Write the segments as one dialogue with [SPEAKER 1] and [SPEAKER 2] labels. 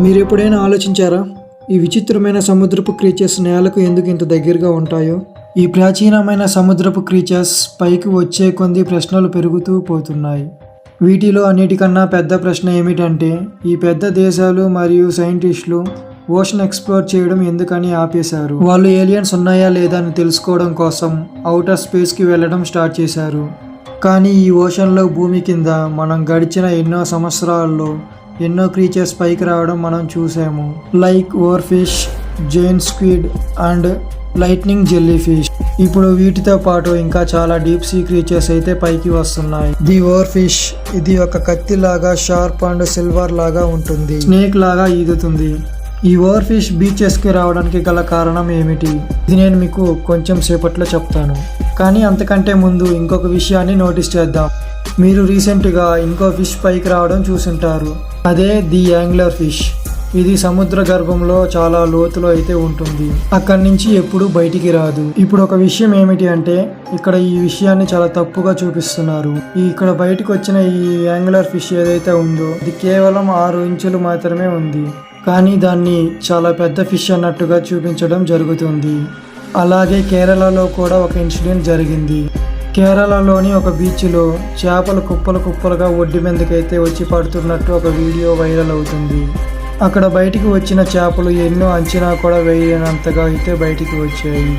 [SPEAKER 1] మీరు ఎప్పుడైనా ఆలోచించారా? ఈ విచిత్రమైన సముద్రపు క్రీచర్స్ నేలకు ఎందుకు ఇంత దగ్గరగా ఉంటాయో? ఈ ప్రాచీనమైన సముద్రపు క్రీచర్స్ పైకి వచ్చే కొన్ని ప్రశ్నలు పెరుగుతూ పోతున్నాయి. వీటిలో అన్నిటికన్నా పెద్ద ప్రశ్న ఏమిటంటే ఈ పెద్ద దేశాలు మరియు సైంటిస్టులు ఓషన్ ఎక్స్ప్లోర్ చేయడం ఎందుకని ఆపేశారు? వాళ్ళు ఏలియన్స్ ఉన్నాయా లేదా అని తెలుసుకోవడం కోసం అవుటర్ స్పేస్కి వెళ్ళడం స్టార్ట్ చేశారు. కానీ ఈ ఓషన్లో భూమి కింద మనం గడిచిన ఎన్నో సంవత్సరాల్లో ఎన్నో క్రీచర్స్ పైకి రావడం మనం చూసాము like oarfish giant squid and lightning jellyfish ఇప్పుడు వీటితో పాటు ఇంకా చాలా డీప్ సీ క్రీచర్స్ అయితే పైకి వస్తున్నాయి. ది ఓవర్ ఫిష్ ఇది ఒక కత్తి లాగా షార్ప్ అండ్ సిల్వర్ లాగా ఉంటుంది. స్నేక్ లాగా ఈదుతుంది. ఈ ఓవర్ ఫిష్ బీచెస్కి రావడానికి గల కారణం ఏమిటి? ఇది నేను మీకు కొంచెం సేపట్లో చెప్తాను. కానీ అంతకంటే ముందు ఇంకొక విషయాన్ని నోటీస్ చేద్దాం. మీరు రీసెంట్గా ఇంకో ఫిష్ పైకి రావడం చూసుంటారు. అదే ది యాంగ్లర్ ఫిష్. ఇది సముద్ర గర్భంలో చాలా లోతులో అయితే ఉంటుంది. అక్కడి నుంచి ఎప్పుడు బయటికి రాదు. ఇప్పుడు ఒక విషయం ఏమిటి అంటే ఇక్కడ ఈ విషయాన్ని చాలా తప్పుగా చూపిస్తున్నారు. ఈ ఇక్కడ బయటకు వచ్చిన ఈ యాంగులర్ ఫిష్ ఏదైతే ఉందో ఇది కేవలం ఆరు ఇంచులు మాత్రమే ఉంది. కానీ దాన్ని చాలా పెద్ద ఫిష్ అన్నట్టుగా చూపించడం జరుగుతుంది. అలాగే కేరళలో కూడా ఒక ఇన్సిడెంట్ జరిగింది. కేరళలోని ఒక బీచ్లో చేపలు కుప్పలు కుప్పలుగా ఒడ్డు మీదకైతే వచ్చి పడుతున్నట్టు ఒక వీడియో వైరల్ అవుతుంది. అక్కడ బయటికి వచ్చిన చేపలు ఎన్నో అంచనా కూడా వేయనంతగా అయితే బయటికి వచ్చాయి.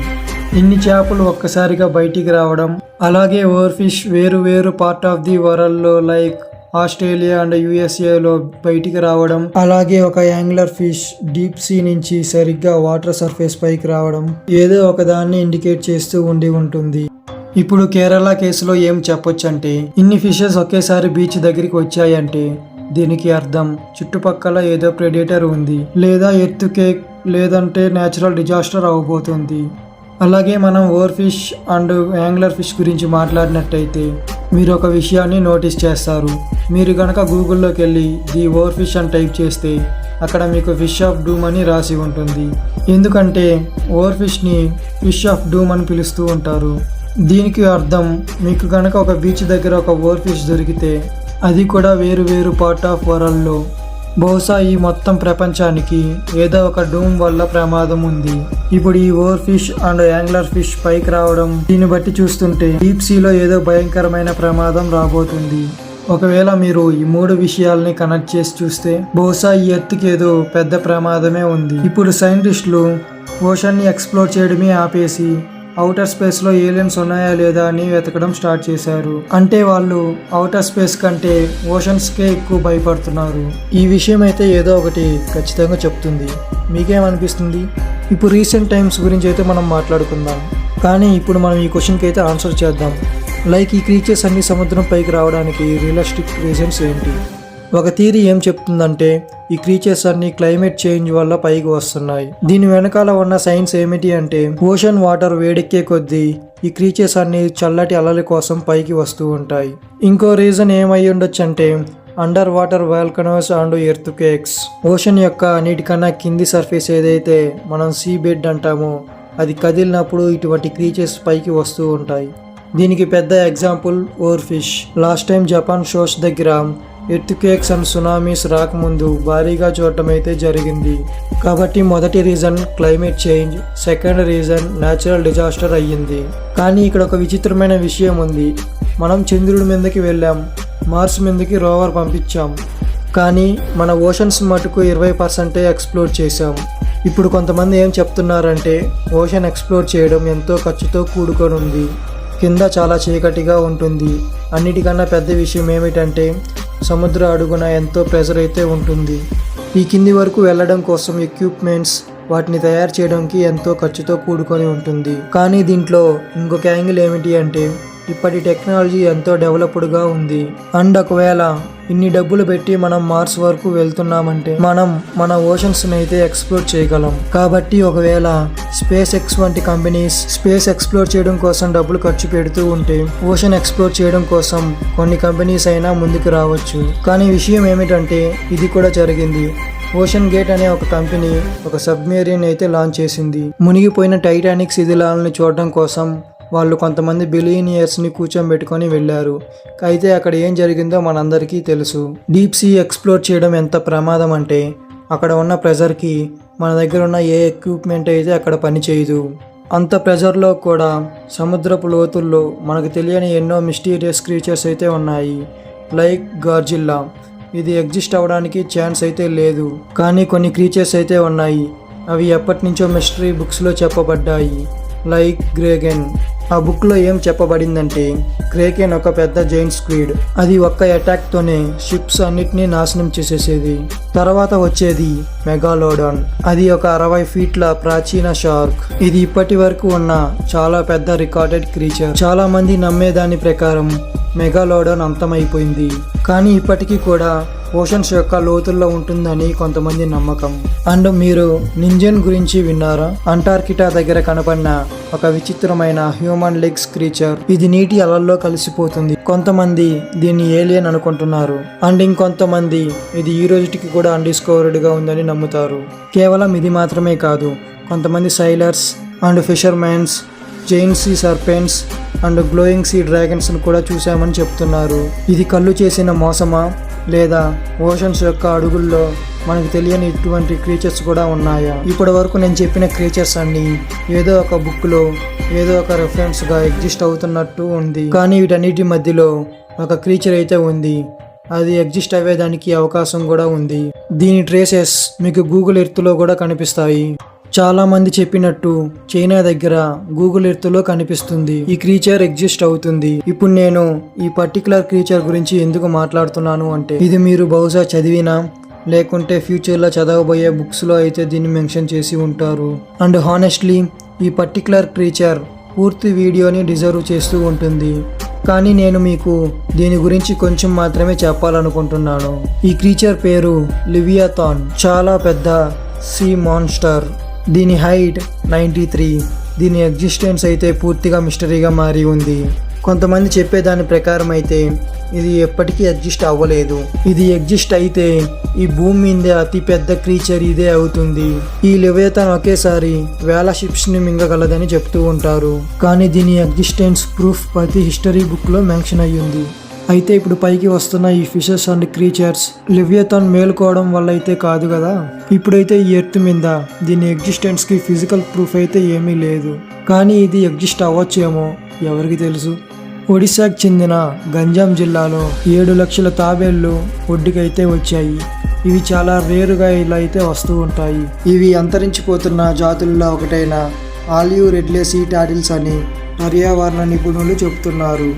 [SPEAKER 1] ఇన్ని చేపలు ఒక్కసారిగా బయటికి రావడం అలాగే ఓవర్ ఫిష్ వేరు వేరు పార్ట్ ఆఫ్ ది వరల్డ్లో లైక్ ఆస్ట్రేలియా అండ్ యుఎస్ఏలో బయటికి రావడం అలాగే ఒక యాంగ్లర్ ఫిష్ డీప్ సీ నుంచి సరిగ్గా వాటర్ సర్ఫేస్ పైకి రావడం ఏదో ఒక దాన్ని ఇండికేట్ చేస్తూ ఉండి ఉంటుంది. ఇప్పుడు కేరళ కేసులో ఏం చెప్పొచ్చంటే ఇన్ని ఫిషెస్ ఒకేసారి బీచ్ దగ్గరికి వచ్చాయంటే దీనికి అర్థం చుట్టుపక్కల ఏదో ప్రెడేటర్ ఉంది లేదా ఎర్త్ కేక్ లేదంటే నేచురల్ డిజాస్టర్ అవబోతుంది. అలాగే మనం oarfish and anglerfish గురించి మాట్లాడినట్టయితే మీరు ఒక విషయాన్ని నోటీస్ చేస్తారు. మీరు కనుక గూగుల్లోకి వెళ్ళి ది ఓవర్ ఫిష్ అని టైప్ చేస్తే అక్కడ మీకు ఫిష్ ఆఫ్ డూమ్ అని రాసి ఉంటుంది. ఎందుకంటే ఓవర్ ఫిష్ని ఫిష్ ఆఫ్ డూమ్ అని పిలుస్తూ ఉంటారు. దీనికి అర్థం మీకు కనుక ఒక బీచ్ దగ్గర ఒక ఓవర్ ఫిష్ దొరికితే అది కూడా వేరు వేరు పార్ట్ ఆఫ్ వరల్డ్లో బహుశా ఈ మొత్తం ప్రపంచానికి ఏదో ఒక డూమ్ వల్ల ప్రమాదం ఉంది. ఇప్పుడు ఈ oarfish and anglerfish పైకి రావడం దీన్ని బట్టి చూస్తుంటే డీప్ సీలో ఏదో భయంకరమైన ప్రమాదం రాబోతుంది. ఒకవేళ మీరు ఈ మూడు విషయాల్ని కనెక్ట్ చేసి చూస్తే బహుశా ఈ ఎత్తుకి ఏదో పెద్ద ప్రమాదమే ఉంది. ఇప్పుడు సైంటిస్టులు ఓషన్ని ఎక్స్ప్లోర్ చేయడమే ఆపేసి అవుటర్ స్పేస్లో ఏలియన్స్ ఉన్నాయా లేదా అని వెతకడం స్టార్ట్ చేశారు. అంటే వాళ్ళు అవుటర్ స్పేస్ కంటే ఓషన్స్ కే ఎక్కువ భయపడుతున్నారు. ఈ విషయం అయితే ఏదో ఒకటి ఖచ్చితంగా చెప్తుంది. మీకేమనిపిస్తుంది? ఇప్పుడు రీసెంట్ టైమ్స్ గురించి అయితే మనం మాట్లాడుకుందాం. కానీ ఇప్పుడు మనం ఈ క్వశ్చన్కి అయితే ఆన్సర్ చేద్దాం. లైక్ ఈ క్రీచర్స్ అన్ని సముద్రం పైకి రావడానికి రియలిస్టిక్ రీజన్స్ ఏంటి? ఒక థీరీ ఏం చెప్తుందంటే ఈ క్రీచర్స్ అన్ని క్లైమేట్ చేంజ్ వల్ల పైకి వస్తున్నాయి. దీని వెనకాల ఉన్న సైన్స్ ఏమిటి అంటే ఓషన్ వాటర్ వేడెక్కే కొద్దీ ఈ క్రీచర్స్ అన్ని చల్లటి అలల కోసం పైకి వస్తూ ఉంటాయి. ఇంకో రీజన్ ఏమై ఉండొచ్చు అంటే underwater volcanoes and earthquakes ocean యొక్క అన్నిటికన్నా కింది సర్ఫేస్ ఏదైతే మనం సీ బెడ్ అంటామో అది కదిలినప్పుడు ఇటువంటి క్రీచర్స్ పైకి వస్తూ ఉంటాయి. దీనికి పెద్ద example oarfish last time Japan shows దగ్గర ఎర్త్ కేక్స్ అండ్ సునామీస్ రాకముందు భారీగా చూడటం అయితే జరిగింది. కాబట్టి మొదటి reason climate change second reason natural disaster అయ్యింది. కానీ ఇక్కడ ఒక విచిత్రమైన విషయం ఉంది. మనం చంద్రుడి మీదకి వెళ్ళాం మార్స్ మీదకి రోవర్ పంపించాం. కానీ మన ఓషన్స్ మటుకు ఇరవై పర్సెంటే ఎక్స్ప్లోర్ చేశాం. ఇప్పుడు కొంతమంది ఏం చెప్తున్నారంటే ఓషన్ ఎక్స్ప్లోర్ చేయడం ఎంతో ఖర్చుతో కూడుకొని ఉంది. కింద చాలా చీకటిగా ఉంటుంది. అన్నిటికన్నా పెద్ద విషయం ఏమిటంటే సముద్ర అడుగున ఎంతో ప్రెజర్ అయితే ఉంటుంది. ఈ కింది వరకు వెళ్ళడం కోసం ఎక్విప్మెంట్స్ వాటిని తయారు చేయడానికి ఎంతో ఖర్చుతో కూడుకొని ఉంటుంది. కానీ దీంట్లో ఇంకొక యాంగిల్ ఏమిటి అంటే ఇప్పటి టెక్నాలజీ ఎంతో డెవలప్డ్గా ఉంది. అండ్ ఒకవేళ ఇన్ని డబ్బులు పెట్టి మనం మార్స్ వరకు వెళ్తున్నామంటే మనం మన ఓషన్స్ అయితే ఎక్స్ప్లోర్ చేయగలం. కాబట్టి ఒకవేళ స్పేస్ ఎక్స్ వంటి కంపెనీస్ స్పేస్ ఎక్స్ప్లోర్ చేయడం కోసం డబ్బులు ఖర్చు పెడుతూ ఉంటే ఓషన్ ఎక్స్ప్లోర్ చేయడం కోసం కొన్ని కంపెనీస్ అయినా ముందుకు రావచ్చు. కానీ విషయం ఏమిటంటే ఇది కూడా జరిగింది. ఓషన్ గేట్ అనే ఒక కంపెనీ ఒక సబ్మెరీన్ అయితే లాంచ్ చేసింది. మునిగిపోయిన టైటానిక్ శిథిలాలను చూడడం కోసం వాళ్ళు కొంతమంది బిలియనియర్స్ని కూర్చోబెట్టుకొని వెళ్ళారు. అయితే అక్కడ ఏం జరిగిందో మనందరికీ తెలుసు. డీప్ సీ ఎక్స్ప్లోర్ చేయడం ఎంత ప్రమాదం అంటే అక్కడ ఉన్న ప్రెజర్కి మన దగ్గర ఉన్న ఏ ఎక్విప్మెంట్ అయితే అక్కడ పనిచేయదు అంత ప్రెజర్లో కూడా సముద్రపు లోతుల్లో మనకు తెలియని ఎన్నో మిస్టీరియస్ క్రీచర్స్ అయితే ఉన్నాయి. Like Godzilla. ఇది ఎగ్జిస్ట్ అవ్వడానికి ఛాన్స్ అయితే లేదు. కానీ కొన్ని క్రీచర్స్ అయితే ఉన్నాయి. అవి ఎప్పటి నుంచో మిస్టరీ బుక్స్లో చెప్పబడ్డాయి. లైక్ గ్రేగెన్. ఆ బుక్లో ఏం చెప్పబడిందంటే క్రేకెన్ ఒక పెద్ద జైంట్ స్క్వీడ్. అది ఒక్క అటాక్తోనే షిప్స్ అన్నిటినీ నాశనం చేసేసేది. తర్వాత వచ్చేది మెగాలోడాన్. అది ఒక అరవై ఫీట్ల ప్రాచీన షార్క్. ఇది ఇప్పటి వరకు ఉన్న చాలా పెద్ద రికార్డెడ్ క్రీచర్. చాలా మంది నమ్మేదాని ప్రకారం మెగాలోడాన్ అంతమైపోయింది. కానీ ఇప్పటికీ కూడా ఓషన్స్ యొక్క లోతుల్లో ఉంటుందని కొంతమంది నమ్మకం. అండ్ మీరు నింజన్ గురించి విన్నారా? అంటార్కిటా దగ్గర కనపడిన ఒక విచిత్రమైన హ్యూమన్ లెగ్స్ క్రీచర్. ఇది నీటి అలల్లో కలిసిపోతుంది. కొంతమంది దీన్ని ఏలియన్ అనుకుంటున్నారు. అండ్ ఇంకొంతమంది ఇది ఈ రోజుకి కూడా అన్డిస్కవర్డ్గా ఉందని నమ్ముతారు. కేవలం ఇది మాత్రమే కాదు. కొంతమంది sailors and fishermens giant sea serpents and glowing sea డ్రాగన్స్ను కూడా చూశామని చెప్తున్నారు. ఇది కళ్ళు చేసిన మోసమా? లేదా ఓషన్స్ యొక్క అడుగుల్లో మనకు తెలియని ఇటువంటి క్రీచర్స్ కూడా ఉన్నాయా? ఇప్పటి వరకు నేను చెప్పిన క్రీచర్స్ అన్ని ఏదో ఒక బుక్లో ఏదో ఒక రెఫరెన్స్గా ఎగ్జిస్ట్ అవుతున్నట్టు ఉంది. కానీ వీటన్నిటి మధ్యలో ఒక క్రీచర్ అయితే ఉంది. అది ఎగ్జిస్ట్ అయ్యేదానికి అవకాశం కూడా ఉంది. దీని ట్రేసెస్ మీకు గూగుల్ ఎర్త్లో కూడా కనిపిస్తాయి. చాలామంది చెప్పినట్టు చైనా దగ్గర గూగుల్ ఎర్త్లో కనిపిస్తుంది. ఈ క్రీచర్ ఎగ్జిస్ట్ అవుతుంది. ఇప్పుడు నేను ఈ పర్టికులర్ క్రీచర్ గురించి ఎందుకు మాట్లాడుతున్నాను అంటే ఇది మీరు బహుశా చదివినా లేకుంటే ఫ్యూచర్లో చదవబోయే బుక్స్లో అయితే దీన్ని మెన్షన్ చేసి ఉంటారు. అండ్ హానెస్ట్లీ ఈ పర్టికులర్ క్రీచర్ పూర్తి వీడియోని డిజర్వ్ చేస్తూ ఉంటుంది. కానీ నేను మీకు దీని గురించి కొంచెం మాత్రమే చెప్పాలనుకుంటున్నాను. ఈ క్రీచర్ పేరు లివియాథాన్ చాలా పెద్ద సీ మాన్స్టర్. దీని హైట్ నైంటీ త్రీ. దీని ఎగ్జిస్టెన్స్ అయితే పూర్తిగా మిస్టరీగా మారి ఉంది. కొంతమంది చెప్పేదాని ప్రకారం అయితే ఇది ఎప్పటికీ ఎగ్జిస్ట్ అవ్వలేదు. ఇది ఎగ్జిస్ట్ అయితే ఈ భూమి మీదే అతి పెద్ద క్రీచర్ ఇదే అవుతుంది. ఈ లెవేతన్ ఒకేసారి వేల షిప్స్ని మింగగలదని చెప్తూ ఉంటారు. కానీ దీని ఎగ్జిస్టెన్స్ ప్రూఫ్ ప్రతి హిస్టరీ బుక్లో మెన్షన్ అయ్యింది. అయితే ఇప్పుడు పైకి వస్తున్న ఈ ఫిషెస్ అండ్ క్రీచర్స్ లివియథాన్ మేలుకోవడం వల్ల అయితే కాదు కదా? ఇప్పుడైతే ఈ ఎర్త్ మీద దీని ఎగ్జిస్టెన్స్కి ఫిజికల్ ప్రూఫ్ అయితే ఏమీ లేదు. కానీ ఇది ఎగ్జిస్ట్ అవ్వచ్చేమో? ఎవరికి తెలుసు? ఒడిశాకు చెందిన గంజాం జిల్లాలో ఏడు లక్షల తాబేళ్ళు ఒడ్డుకైతే వచ్చాయి. ఇవి చాలా రేరుగా ఇలా అయితే వస్తూ ఉంటాయి. ఇవి అంతరించిపోతున్న జాతుల్లో ఒకటైన ఆలియూ రెడ్లే సీ టాటిల్స్ అని పర్యావరణ నిపుణులు చెబుతున్నారు.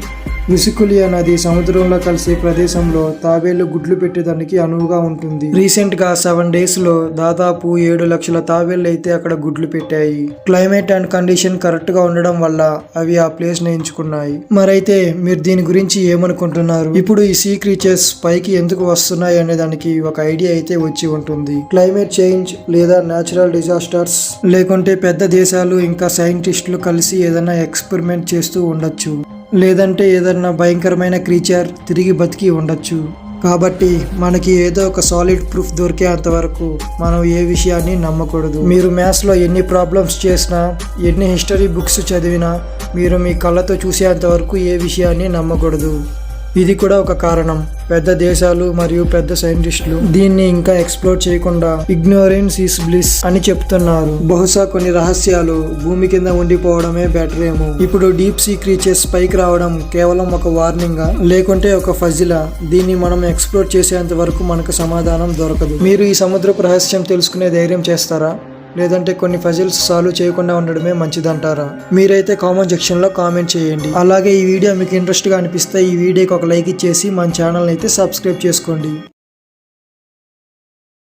[SPEAKER 1] విసుకులియా నది సముద్రంలో కలిసే ప్రదేశంలో తాబేళ్ళు గుడ్లు పెట్టేదానికి అనువుగా ఉంటుంది. రీసెంట్గా సెవెన్ డేస్లో దాదాపు ఏడు లక్షల తాబేళ్ళు అయితే అక్కడ గుడ్లు పెట్టాయి. క్లైమేట్ అండ్ కండిషన్ కరెక్ట్గా ఉండడం వల్ల అవి ఆ ప్లేస్ని ఎంచుకున్నాయి. మరైతే మీరు దీని గురించి ఏమనుకుంటున్నారు? ఇప్పుడు ఈ సీ క్రీచర్స్ పైకి ఎందుకు వస్తున్నాయి అనే దానికి ఒక ఐడియా అయితే వచ్చి ఉంటుంది. క్లైమేట్ చేంజ్ లేదా న్యాచురల్ డిజాస్టర్స్ లేకుంటే పెద్ద దేశాలు ఇంకా సైంటిస్టులు కలిసి ఏదైనా ఎక్స్పెరిమెంట్ చేస్తూ ఉండొచ్చు. లేదంటే ఏదైనా భయంకరమైన క్రీచర్ తిరిగి బతికి ఉండొచ్చు. కాబట్టి మనకి ఏదో ఒక సాలిడ్ ప్రూఫ్ దొరికే అంతవరకు మనం ఏ విషయాన్ని నమ్మకూడదు. మీరు మ్యాథ్స్లో ఎన్ని ప్రాబ్లమ్స్ చేసినా ఎన్ని హిస్టరీ బుక్స్ చదివినా మీరు మీ కళ్ళతో చూసేంత వరకు ఏ విషయాన్ని నమ్మకూడదు. ఇది కూడా ఒక కారణం. పెద్ద దేశాలు మరియు పెద్ద సైంటిస్టులు దీన్ని ఇంకా ఎక్స్ప్లోర్ చేయకుండా ఇగ్నోరెన్స్ ఈస్ బ్లిస్ అని చెప్తున్నారు. బహుశా కొన్ని రహస్యాలు భూమి కింద ఉండిపోవడమే బెటర్ ఏమో. ఇప్పుడు డీప్ సీ క్రీచర్స్ పైకి రావడం కేవలం ఒక వార్నింగ్ లేకుంటే ఒక ఫజిలా. దీన్ని మనం ఎక్స్ప్లోర్ చేసేంత వరకు మనకు సమాధానం దొరకదు. మీరు ఈ సముద్రపు రహస్యం తెలుసుకునే ధైర్యం చేస్తారా? లేదంటే కొన్ని ఫజిల్స్ సాల్వ్ చేయకుండా ఉండడమే మంచిదంటారా? మీరైతే కామెంట్ సెక్షన్లో కామెంట్ చేయండి. అలాగే ఈ వీడియో మీకు ఇంట్రెస్ట్గా అనిపిస్తే ఈ వీడియోకి ఒక లైక్ ఇచ్చేసి మన ఛానల్ అయితే సబ్స్క్రైబ్ చేసుకోండి.